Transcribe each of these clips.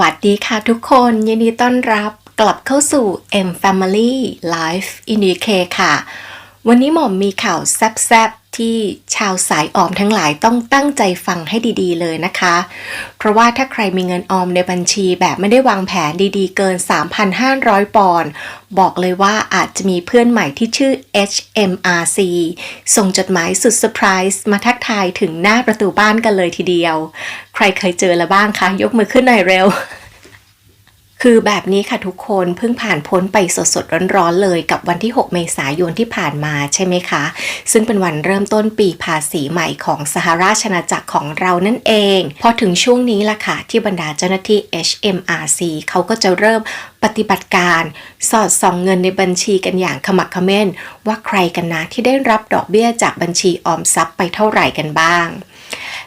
วัสดีค่ะทุกคนยินดีต้อนรับกลับเข้าสู่ M Family Life in UK ค่ะ วันนี้หมอมมีข่าวแซ่บ ที่ชาวสายออมทั้งหลายต้องตั้งใจฟังให้ดีๆเลยนะคะ เพราะว่าถ้าใครมีเงินออมในบัญชีแบบไม่ได้วางแผนดีๆ เกิน 3,500 ปอนด์บอกเลยว่าอาจจะมีเพื่อนใหม่ที่ชื่อ HMRC ส่งจดหมายสุดเซอร์ไพรส์มาทักทายถึงหน้าประตูบ้านกันเลยทีเดียว ใครเคยเจอแล้วบ้างคะ ยกมือขึ้นหน่อยเร็ว คือแบบนี้ค่ะทุกคนเพิ่งผ่านพ้นไปสดๆร้อนๆเลยกับวันที่ 6 เมษายนที่ผ่านมาใช่ไหมคะ ซึ่งเป็นวันเริ่มต้นปีภาษีใหม่ของสหราชอาณาจักรของเรานั่นเอง พอถึงช่วงนี้ล่ะค่ะ ที่บรรดาเจ้าหน้าที่ HMRC เขาก็จะเริ่มปฏิบัติการสอดส่องเงินในบัญชีกันอย่างขมักเขม้น ว่าใครกันนะที่ได้รับดอกเบี้ยจากบัญชีออมทรัพย์ไปเท่าไหร่กันบ้าง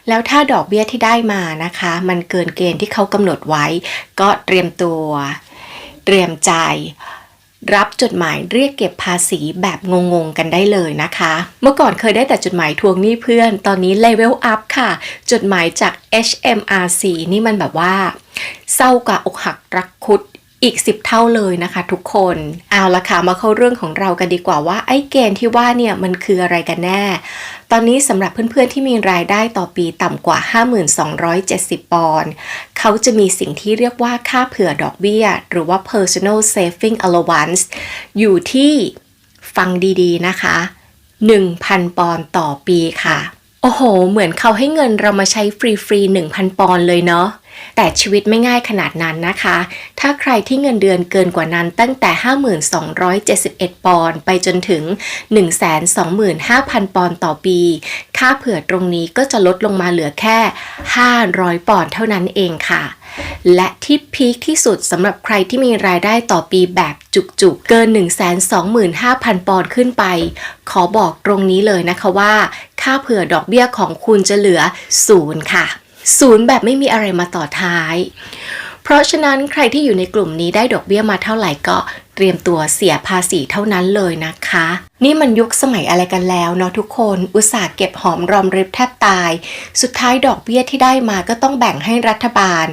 แล้วถ้าดอกเบี้ยที่ได้มานะคะ มันเกินเกณฑ์ที่เขากำหนดไว้ ก็เตรียมตัว เตรียมใจ รับจดหมายเรียกเก็บภาษีแบบงงๆกันได้เลยนะคะ เมื่อก่อนเคยได้แต่จดหมายทวงหนี้เพื่อน ตอนนี้เลเวลอัพค่ะ จดหมายจาก HMRC นี่มันแบบว่า เศร้ากว่าอกหักรักคุด อีก 10 เท่าเลยนะคะทุกคน เอาละค่ะมาเข้าเรื่องของเรากันดีกว่าว่าไอ้เกณฑ์ที่ว่าเนี่ยมันคืออะไรกันแน่ ตอนนี้สำหรับเพื่อนๆที่มีรายได้ต่อปีต่ำกว่า 5270 ปอนด์เขาจะมีสิ่งที่เรียกว่าค่าเผื่อดอกเบี้ย หรือว่า personal saving allowance อยู่ที่ฟังดีๆนะคะ 1,000 ปอนด์ต่อปีค่ะ โอ้โห เหมือนเขาให้เงินเรามาใช้ฟรีๆ1,000 ปอนด์เลยเนาะ แต่ชีวิตไม่ง่ายขนาดนั้นนะคะ ถ้าใครที่เงินเดือนเกินกว่านั้นตั้งแต่ 5271 ปอนด์ไปจนถึง 125,000 ปอนด์ต่อปี ค่าเผื่อตรงนี้ก็จะลดลงมาเหลือแค่ 500 ปอนด์เท่านั้นเองค่ะและที่พีคที่สุดสำหรับใครที่มีรายได้ต่อปีแบบจุกๆ เกิน 125,000 ปอนด์ขึ้นไป ขอบอกตรงนี้เลยนะคะว่า ค่าเผื่อดอกเบี้ยของคุณจะเหลือศูนย์ค่ะศูนย์แบบไม่มีอะไรมาต่อท้าย เพราะฉะนั้นใครที่อยู่ในกลุ่มนี้ได้ดอกเบี้ยมาเท่าไหร่ก็เตรียมตัวเสียภาษีเท่านั้นเลยนะคะ นี่มันยุคสมัยอะไรกันแล้วเนาะทุกคน อุตส่าห์เก็บหอมรอมริบแทบตาย สุดท้ายดอกเบี้ยที่ได้มาก็ต้องแบ่งให้รัฐบาล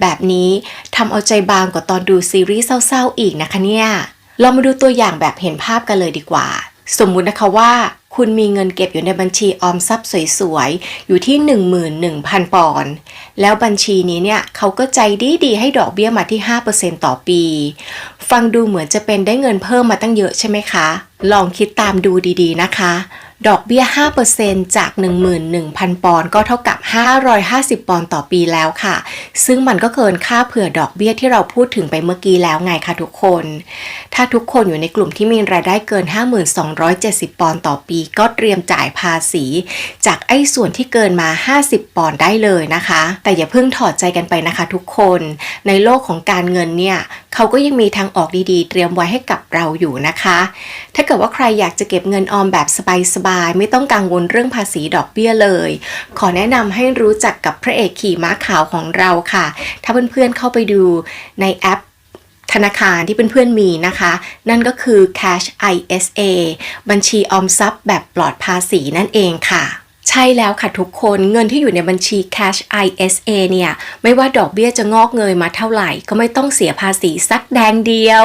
แบบนี้ทำเอาใจบางกว่าตอนดูซีรีส์เศร้าๆอีกนะคะเนี่ย เรามาดูตัวอย่างแบบเห็นภาพกันเลยดีกว่า สมมุตินะคะว่า คุณมีเงินเก็บอยู่ในบัญชีออมทรัพย์สวยๆ อยู่ที่ 11,000 ปอนด์ แล้วบัญชีนี้เนี่ยเขาก็ใจดีดีๆ ให้ดอกเบี้ยมาที่ 5%ต่อปี ฟังดูเหมือนจะเป็นได้เงินเพิ่มมาตั้งเยอะใช่ไหมคะ ลองคิดตามดูดีๆนะคะ ดอกเบี้ย 5%จาก 11,000 ปอนด์ก็เท่ากับ 550 ปอนด์ต่อปีแล้วค่ะ ซึ่งมันก็เกินค่าเผื่อดอกเบี้ยที่เราพูดถึงไปเมื่อกี้แล้วไงคะทุกคน ถ้าทุกคนอยู่ในกลุ่มที่มีรายได้เกิน 5270 ปอนด์ต่อปี ก็เตรียมจ่ายภาษี จากไอ้ส่วนที่เกินมา 50 ปอนด์ได้เลยนะคะ แต่อย่าเพิ่งถอดใจกันไปนะคะทุกคน ในโลกของการเงินเนี่ยเขาก็ยังมีทางออกดีๆ เตรียมไว้ให้กับเราอยู่นะคะ ถ้าเกิดว่าใครอยากจะเก็บเงินออมแบบสบายๆไม่ต้องกังวลเรื่องภาษีดอกเบี้ยเลย ขอแนะนำให้รู้จักกับพระเอกขี่ม้าขาวของเราค่ะ ถ้าเพื่อนๆเข้าไปดูในแอปธนาคารที่เพื่อนๆมีนะคะ นั่นก็คือ Cash ISA บัญชีออมทรัพย์แบบปลอดภาษีนั่นเองค่ะใช่แล้วค่ะทุกคนเงินที่อยู่ในบัญชี Cash ISA เนี่ย ไม่ว่าดอกเบี้ยจะงอกเงยมาเท่าไหร่ ก็ไม่ต้องเสียภาษีสักแดงเดียว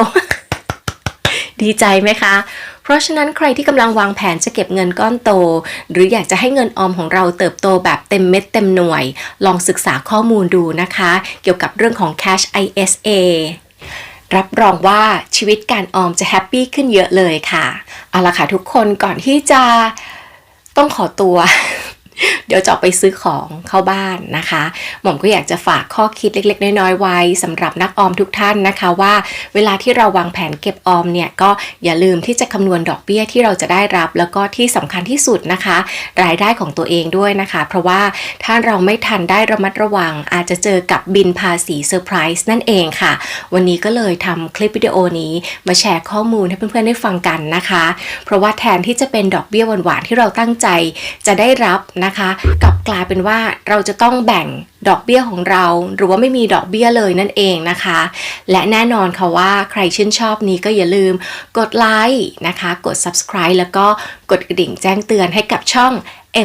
ดีใจไหมคะ เพราะฉะนั้นใครที่กำลังวางแผนจะเก็บเงินก้อนโต หรืออยากจะให้เงินออมของเราเติบโตแบบเต็มเม็ดเต็มหน่วย ลองศึกษาข้อมูลดูนะคะ เกี่ยวกับเรื่องของ Cash ISA รับรองว่าชีวิตการออมจะแฮปปี้ขึ้นเยอะเลยค่ะ เอาละค่ะทุกคนก่อนที่จะต้องขอตัว เดี๋ยวจะออกไปซื้อของเข้าบ้านนะคะ หม่อมก็อยากจะฝากข้อคิดเล็ก ๆ น้อยๆไว้สำหรับนักออมทุกท่านนะคะว่า เวลาที่เราวางแผนเก็บออมเนี่ยก็อย่าลืมที่จะคำนวณดอกเบี้ยที่เราจะได้รับ แล้วก็ที่สำคัญที่สุดนะคะ รายได้ของตัวเองด้วยนะคะ เพราะว่าถ้าเราไม่ทันได้ระมัดระวัง อาจจะเจอกับบินภาษีเซอร์ไพรส์นั่นเองค่ะ วันนี้ก็เลยทำคลิปวิดีโอนี้มาแชร์ข้อมูลให้เพื่อนๆได้ฟังกันนะคะ เพราะว่าแทนที่จะเป็นดอกเบี้ยหวานๆที่เราตั้งใจจะได้รับนะคะ กลับกลายเป็นว่าเราจะต้องแบ่งดอกเบี้ยของเรา หรือว่าไม่มีดอกเบี้ยเลยนั่นเองนะคะ และแน่นอนค่ะว่าใครชื่นชอบนี้ก็อย่าลืมกดไลค์นะคะ กด subscribe แล้วก็กดกระดิ่งแจ้งเตือนให้กับช่อง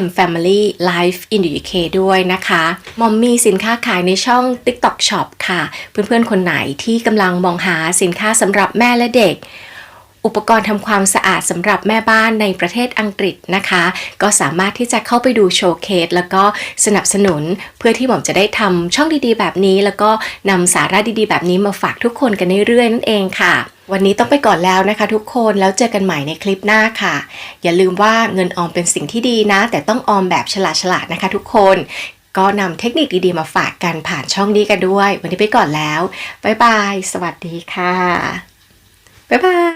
M Family Life in the UK ด้วยนะคะมอมมีสินค้าขายในช่อง TikTok Shop ค่ะ เพื่อนๆ คนไหนที่กำลังมองหาสินค้าสำหรับแม่และเด็ก อุปกรณ์ทำความสะอาดสำหรับแม่บ้านในประเทศอังกฤษนะคะ ก็สามารถที่จะเข้าไปดูโชว์เคสแล้วก็สนับสนุน เพื่อที่หม่อมจะได้ทำช่องดีๆ แบบนี้ แล้วก็นำสาระดีๆ แบบนี้มาฝากทุกคนกันเรื่อยๆนั่นเองค่ะ วันนี้ต้องไปก่อนแล้วนะคะ ทุกคนแล้วเจอกันใหม่ในคลิปหน้าค่ะ อย่าลืมว่าเงินออมเป็นสิ่งที่ดีนะ แต่ต้องออมแบบฉลาดๆนะคะ ทุกคนก็นำเทคนิคดีๆมาฝากกันผ่านช่องนี้กันด้วย วันนี้ไปก่อนแล้ว บ๊ายบาย สวัสดีค่ะ บ๊ายบาย